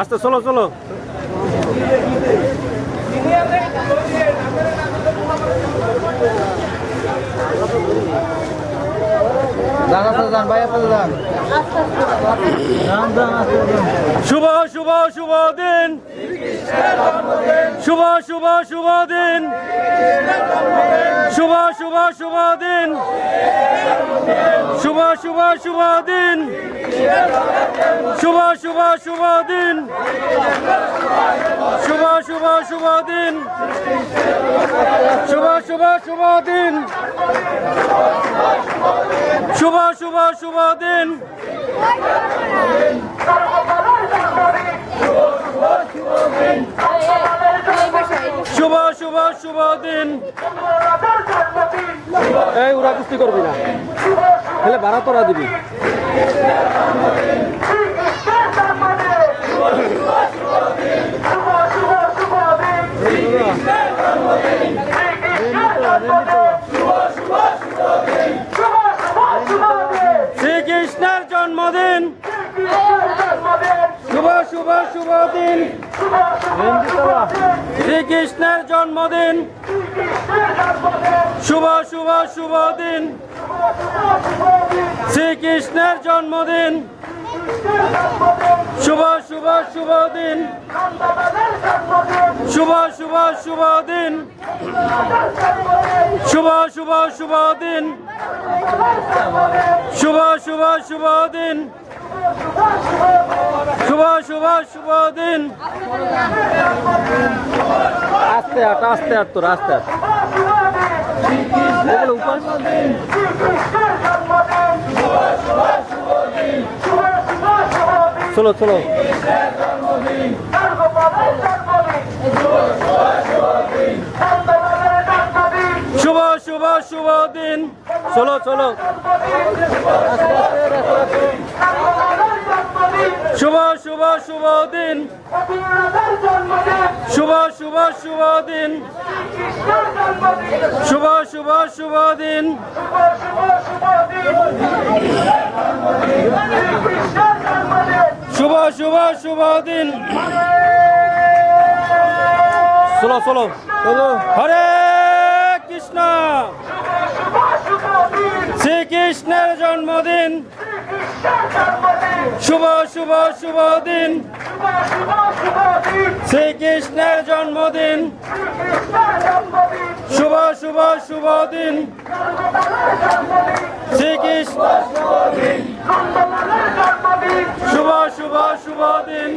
আস্তে চলো চলো। যান আসতে শুভ শুভ শুভ দিন। শুভ শুভ শুভ দিন। শুভ শুভ শুভ দিন। শুভ শুভ শুভ দিন। শুভ শুভ শুভ দিন। শুভ শুভ শুভ দিন। শুভ শুভ দিন। শুভ শুভ শুভ দিন। শুভ শুভ শুভ দিন। এই, ওরা কুস্তি করবি না। তাহলে ভাড়া তোরা দিবি শ্রীকৃষ্ণের জন্মদিন শুভ শুভ শুভ দিন শ্রীকৃষ্ণের জন্মদিন শুভ শুভ শুভ দিন শ্রীকৃষ্ণের জন্মদিন শুভ শুভ শুভ দিন শুভ শুভ শুভ দিন শুভ শুভ শুভ দিন শুভ শুভ শুভ দিন শুভ শুভ শুভ দিন। আস্তে আট আস্তে আট তোর, আস্তে চলো চলো। শুভ শুভ শুভ দিন। চলো চলো। শুভ শুভ শুভ দিন শুভ শুভ শুভ দিন শুভ শুভ শুভ দিন শুভ শুভ শুভ দিন চলো চলো চলো হরে কৃষ্ণ শ্রীকৃষ্ণের জন্মদিন শুভ শুভ শুভ দিন শ্রীকৃষ্ণের জন্মদিন শুভ শুভ শুভ দিন শ্রীকৃষ্ণ শুভ শুভ শুভ দিন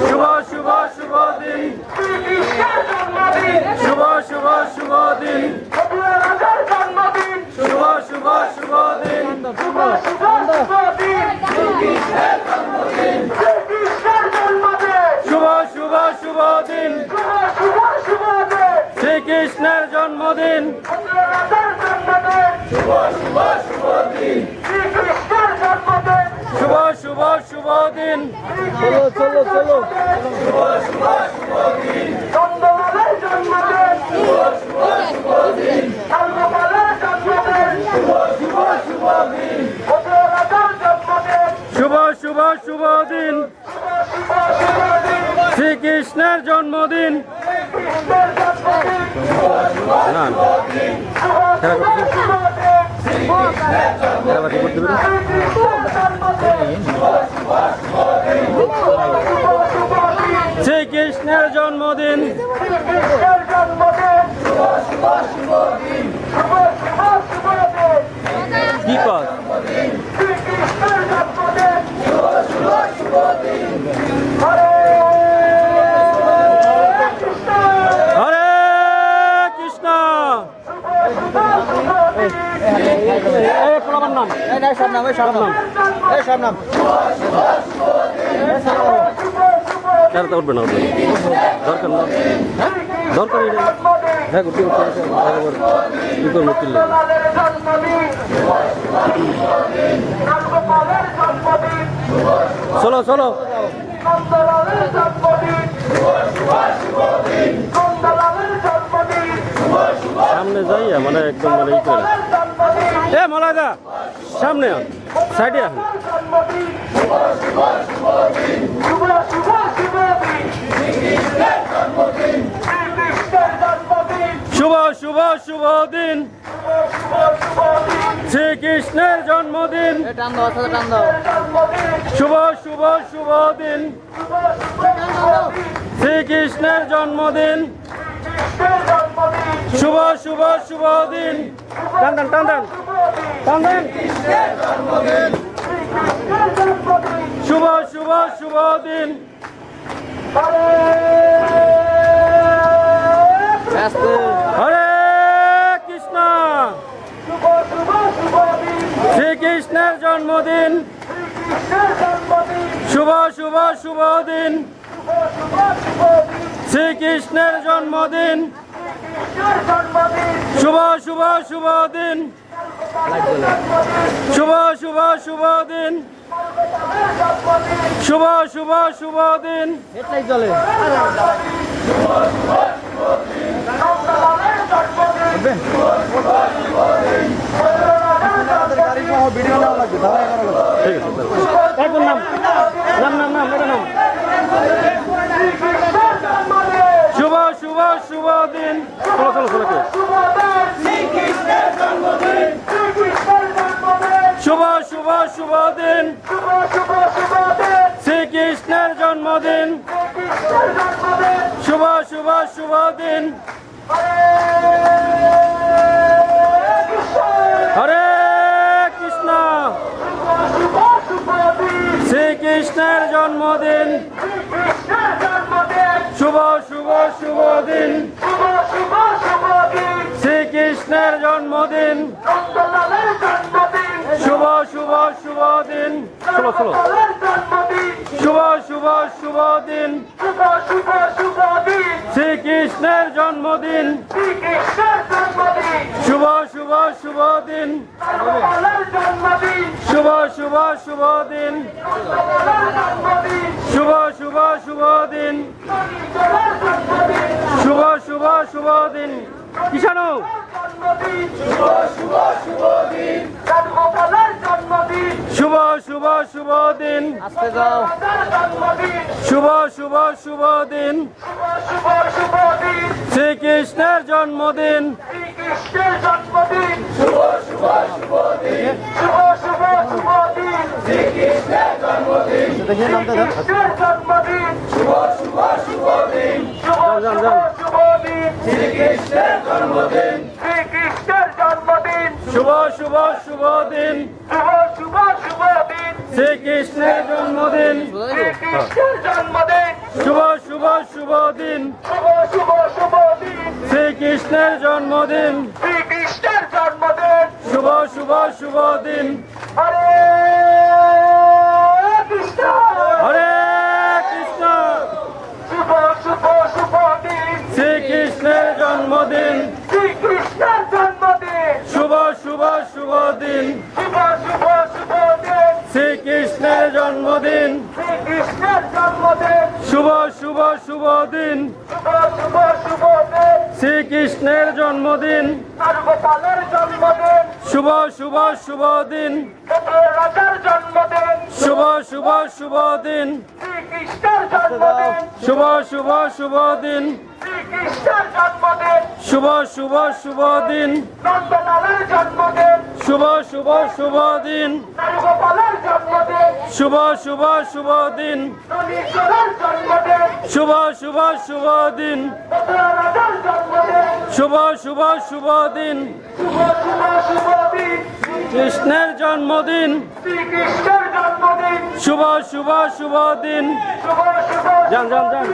শুভ শুভ শুভ দিন শুভ শুভ শুভ দিন শুভ শুভ শুভ দিন শুভ শুভ শুভ দিন। শ্রীকৃষ্ণের জন্মদিন। শুভ শুভ শুভ দিন। চলো চলো চলো। শুভ কৃষ্ণের জন্মদিন না শ্রীকৃষ্ণের জন্মদিন কি কর শ্রীকৃষ্ণের জন্মদিন শুভ শুভ শুভ দিন নাম নাম উঠবে না উঠবে। দরকার না হ্যাঁ হ্যাঁ করব কিনলে চলো চলো সামনে যাইয়া মানে একদম মানে ই করে এ মলাদা সামনে সাইডে আন শুভ শুভ শুভ দিন। শ্রীকৃষ্ণের জন্মদিন। শুভ শুভ শুভ দিন। শ্রীকৃষ্ণের জন্মদিন। শুভ শুভ শুভ দিন। টান টান টান দেন শুভ শুভ শুভ দিন। হরে কৃষ্ণ। শ্রীকৃষ্ণের জন্মদিন। শুভ শুভ শুভ দিন। শ্রীকৃষ্ণের জন্মদিন। শুভ শুভ শুভ দিন। শুভ শুভ শুভ দিন। শুভ শুভ শুভ দিন। ঠিক আছে নাম নাম নাম নাম। শুভ শুভ শুভ দিন। চলো চলো চলো? শুভ শুভ শুভ দিন। শ্রীকৃষ্ণের জন্মদিন। শুভ শুভ শুভ দিন। শ্রীকৃষ্ণের জন্মদিন। শুভ শুভ শুভ দিন। শ্রীকৃষ্ণের জন্মদিন। শুভ শুভ শুভ দিন। চলো চলো। শুভ শুভ শুভ দিন। শ্রীকৃষ্ণের জন্মদিন। শুভ শুভ শুভ দিন। শুভ শুভ শুভ দিন। শুভ শুভ শুভ দিন। শুভ শুভ শুভ দিন। কিষাণু। শুভ শুভ শুভ দিন। আস্তে যাও। শুভ শুভ শুভ দিন। শ্রীকৃষ্ণের জন্মদিন। শ্রীকৃষ্ণের জন্মদিন। শ্রীকৃষ্ণের জন্মদিন। শুভ শুভ শুভ দিন। শুভ শুভ শুভ দিন। শ্রীকৃষ্ণের জন্মদিন। শ্রীকৃষ্ণের জন্মদিন। শুভ শুভ শুভ দিন। শুভ শুভ শুভ দিন। শ্রীকৃষ্ণের জন্মদিন। শ্রীকৃষ্ণের জন্মদিন। শুভ শুভ শুভ দিন। হরে দিন শুভ শুভ শুভ দিন। শ্রীকৃষ্ণের জন্মদিন। শুভ শুভ শুভ দিন। শুভ শুভ শুভ দিন। শুভ শুভ শুভ দিন। শুভ শুভ শুভ দিন। শুভ শুভ শুভ দিন। শুভ শুভ শুভ দিন। শুভ শুভ শুভ দিন। শুভ শুভ শুভ দিন। কৃষ্ণের জন্মদিন। শুভ শুভ শুভ দিন। যান যান যান।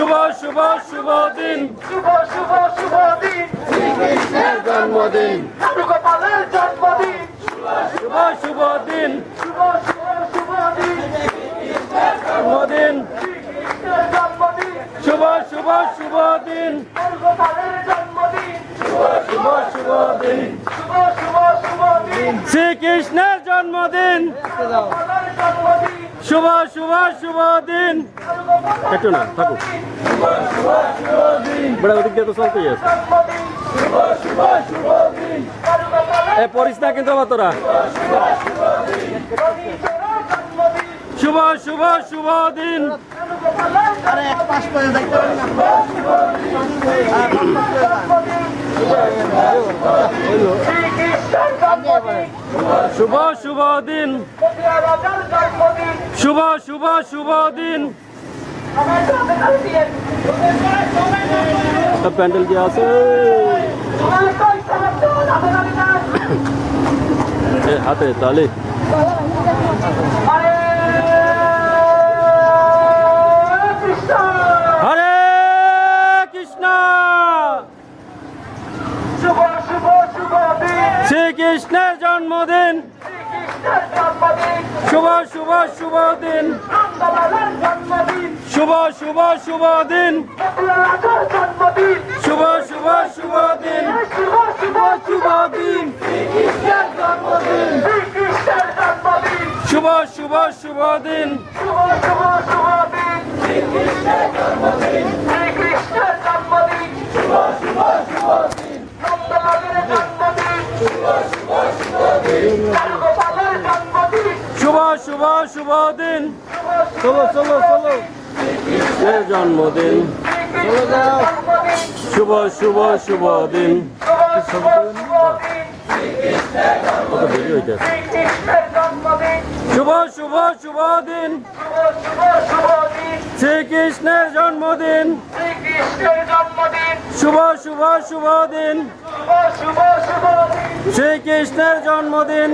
শ্রীকৃষ্ণের জন্মদিন শুভ শুভ শুভ দিন শুভ শুভ শুভ দিন জন্মদিন গোপালের জন্মদিন শুভ শুভ দিন শুভ শুভ শুভ দিন জন্মদিন শ্রীকৃষ্ণের জন্মদিন শুভ শুভ শুভ দিন গোপালের জন্মদিন শুভ শুভ দিন শুভ শুভ শুভ দিন শ্রীকৃষ্ণের জন্মদিন আস্তে যাও গোপালের জন্মদিন শুভ শুভ শুভ দিন। একটু না থাকুক বড় ওদিক দিয়ে তো চলতেই আছে। এ পড়িস না কিন্তু আবার তোরা। শুভ শুভ শুভ দিন। আরে এক পাশ করে দেখতে পারেন না। শুভ শুভ দিন। শুভ শুভ শুভ দিন। প্যান্ডেল কি আছে? হাতে তালে হরে কৃষ্ণ শুভ শুভ শুভ দিন শ্রীকৃষ্ণের জন্মদিন শ্রীকৃষ্ণের জন্মদিন শুভ শুভ শুভ দিন নন্দলালের জন্মদিন শুভ শুভ শুভ দিন রাজার জন্মদিন শুভ শুভ শুভ দিন শুভ শুভ শুভ দিন শ্রীকৃষ্ণের জন্মদিন শ্রীকৃষ্ণের জন্মদিন শুভ শুভ শুভ দিন শুভ শুভ শুভ দিন শুভ শুভ শুভ দিন নন্দলালের জন্মদিন শুভ শুভ শুভ দিন গোপালের জন্মদিন শুভ শুভ শুভ দিন চলো চলো চলো এর জন্মদিন চলো যাও শুভ শুভ শুভ দিন শুভ শুভ দিন কত দেরি হইতে শ্রীকৃষ্ণের জন্মদিন শুভ শুভ শুভ দিন শুভ শুভ শুভ দিন শ্রীকৃষ্ণের জন্মদিন শ্রীকৃষ্ণের জন্মদিন শুভ শুভ শুভ দিন শুভ শুভ শুভ দিন শ্রীকৃষ্ণের জন্মদিন।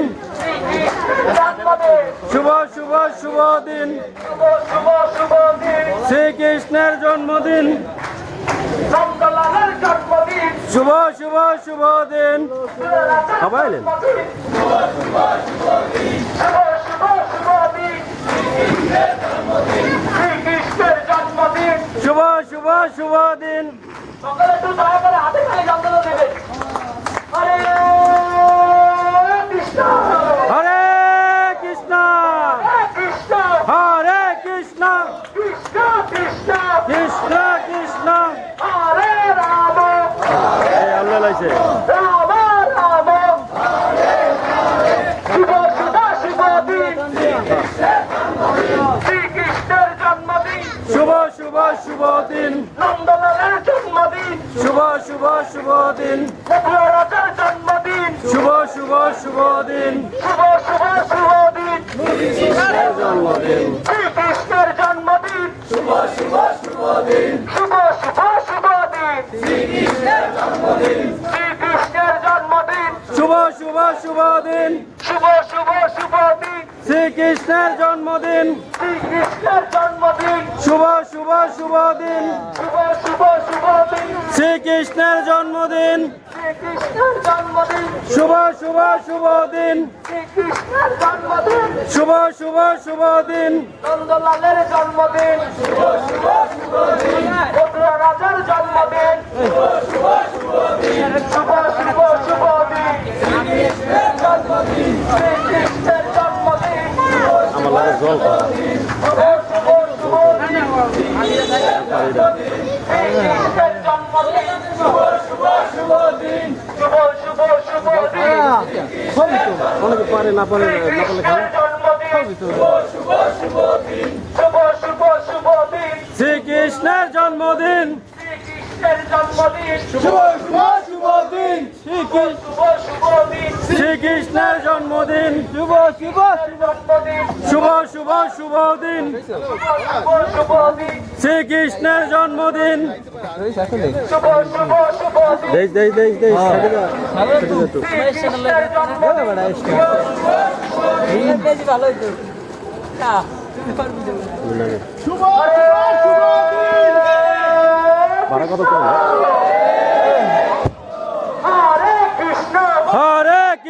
শুভ শুভ শুভ দিন। শ্রীকৃষ্ণের জন্মদিন। শুভ শুভ শুভ দিন। সবাই এলেন? শুভ শুভ শুভ দিন। শুভ শুভ শুভ দিন সকালে একটু দয়া করে হাতে খালি যন্ত্রণা দেবে হরে কৃষ্ণ হরে কৃষ্ণ হরে কৃষ্ণ হরে কৃষ্ণ কৃষ্ণ কৃষ্ণ কৃষ্ণ কৃষ্ণ হরে রাম এই আল্লাহ লাইছে রাম রাম শুভ শুভ শুভ দিন শ্রীকৃষ্ণের জন্মদিন শুভ শুভ শুভ দিন নন্দলালের জন্মদিন শুভ শুভ শুভ দিন মথুরা রাজার জন্মদিন শুভ শুভ শুভ দিন শুভ শুভ শুভ দিন জন্মদিন শ্রীকৃষ্ণের জন্মদিন শুভ শুভ শুভ দিন শুভ শুভ শুভ দিন শ্রীকৃষ্ণের জন্মদিন শ্রীকৃষ্ণের জন্মদিন শুভ শ্রীকৃষ্ণের জন্মদিন। শ্রীকৃষ্ণের জন্মদিন। শুভ শুভ শুভ দিন। শুভ শুভ শুভ দিন। শ্রীকৃষ্ণের জন্মদিন। শ্রীকৃষ্ণের জন্মদিন। শুভ শুভ শুভ দিন। শ্রীকৃষ্ণের জন্মদিন। শুভ শুভ শুভ দিন। নন্দলালের জন্মদিন। শুভ শুভ শুভ দিন। রাজার জন্মদিন। শুভ শুভ শুভ দিন শুভ শুভ শুভ দিন শ্রীকৃষ্ণের জন্মদিন শ্রীকৃষ্ণের জন্মদিন আমার লাগে জল খাওয়া। শুভ শুভ শুভ দিন শ্রীকৃষ্ণের জন্মদিন শুভ শুভ শুভ দিন শুভ শুভ শুভ দিন সবই তো অনেকে পারে না পারে না পারলে শ্রীকৃষ্ণের জন্মদিন। শ্রীকৃষ্ণের জন্মদিন শুভ শুভ দিন। শুভ দিন। শ্রীকৃষ্ণের জন্মদিন। শুভ শুভ শুভ শুভ শুভ দিন। শুভ শুভ দিন। শ্রীকৃষ্ণের জন্মদিন শুভ শুভ শুভ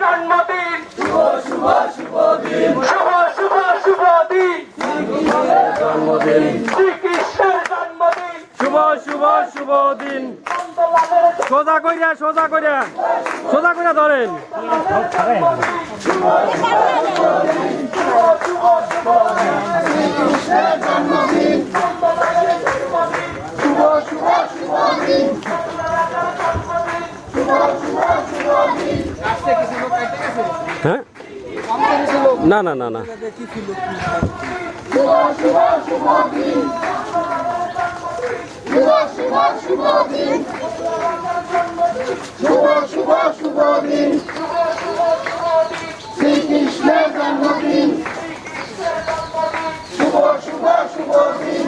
জন্মদিন শুভ শুভ শুভ দিন। জন্মদিন জন্মদিন সোজা কইরা সোজা কইরা সোজা কইরা ধরেন। হ্যাঁ? না না না না। শুভ শুভ শুভ দিন শুভ শুভ শুভ দিন শ্রীকৃষ্ণের জন্মদিন শুভ শুভ শুভ দিন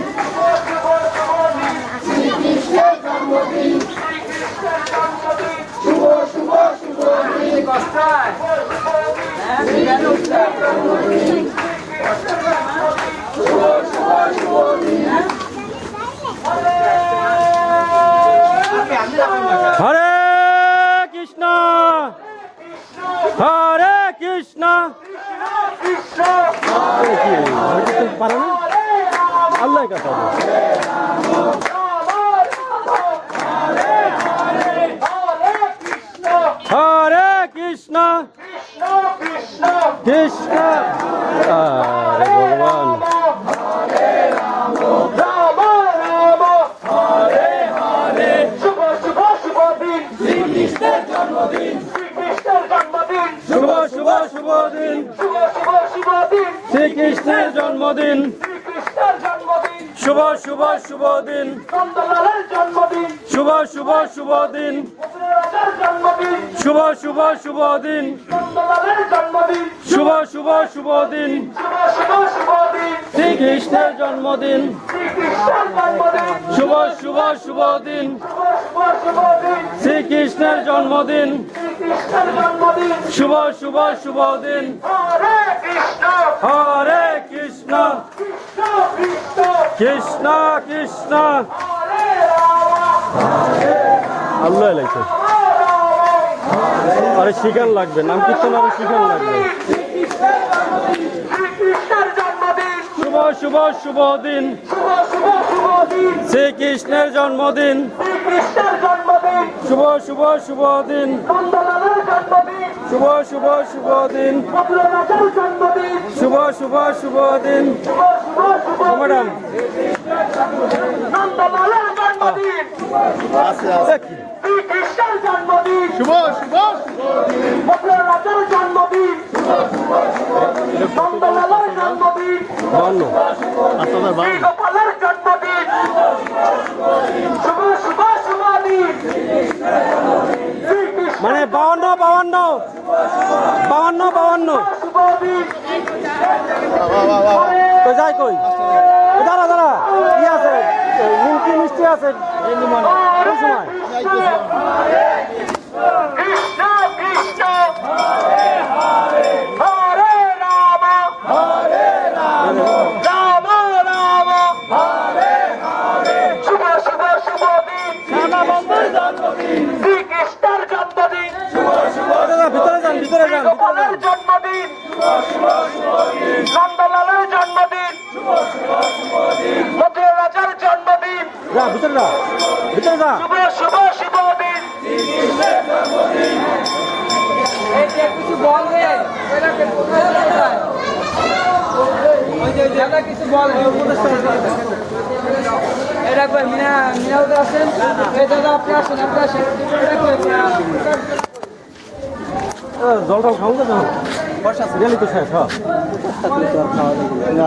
শ্রীকৃষ্ণের জন্মদিন শুভ শুভ শুভ দিন হরে কৃষ্ণ হরে কৃষ্ণ কৃষ্ণ পারে না আল্লাহ কথা হরে কৃষ্ণ কৃষ্ণ কৃষ্ণ আরে ভগবান রাম রাম হরে হরে শুভ শুভ শুভ দিন শ্রীকৃষ্ণের জন্মদিন শ্রীকৃষ্ণের জন্মদিন শুভ শুভ শুভ দিন শুভ শুভ শুভ দিন শ্রীকৃষ্ণের জন্মদিন শ্রীকৃষ্ণের জন্মদিন শুভ শুভ শুভ দিন নন্দলালের জন্মদিন শুভ শুভ শুভ দিন রাজার জন্মদিন শুভ শুভ শুভ দিন নন্দলালের জন্মদিন শুভ শুভ শুভ দিন শুভ শুভ শুভ দিন শ্রীকৃষ্ণের জন্মদিন শ্রীকৃষ্ণের জন্মদিন শুভ শুভ শুভ দিন শুভ শুভ শুভ দিন শ্রীকৃষ্ণের জন্মদিন শ্রীকৃষ্ণের জন্মদিন শুভ শুভ শুভ দিন হরে কৃষ্ণ হরে কৃষ্ণ কৃষ্ণ কৃষ্ণ কৃষ্ণ কৃষ্ণ হরে রাম আল্লাহ লাগছে আরে শিখান লাগবে নাম কীর্তন আরও শিখান লাগবে। শুভ শুভ শুভ দিন। শ্রীকৃষ্ণের জন্মদিন। শুভ শুভ শুভ দিন। শুভ শুভ শুভ দিন। শুভ শুভ শুভ দিন। ম্যাডাম। জন্মদিন জন্মদিন। শুভ শুভ। রাজার জন্মদিন। নন্দলালের জন্মদিন। গোপালের জন্মদিন। শুভ শুভ শুভ দিন। মানে বাউন্ন বাউন্ন। বাউন্ন বাউন্ন। তো যাই কই। দাঁড়া দাঁড়া। কি আছে? নিমকি মিষ্টি আছে। সময় ভিতরে যা ভিতরে যা শুভ শুভ কিছু বল রে কিছু বল। এটা কই মিনা ওদের এই দাদা আপনি আসেন আপনি আসেন। এটা কই এ, জল টল খাওয়া যাবে বর্ষা সিরিয়ালি তো শেষ হ্যাঁ। না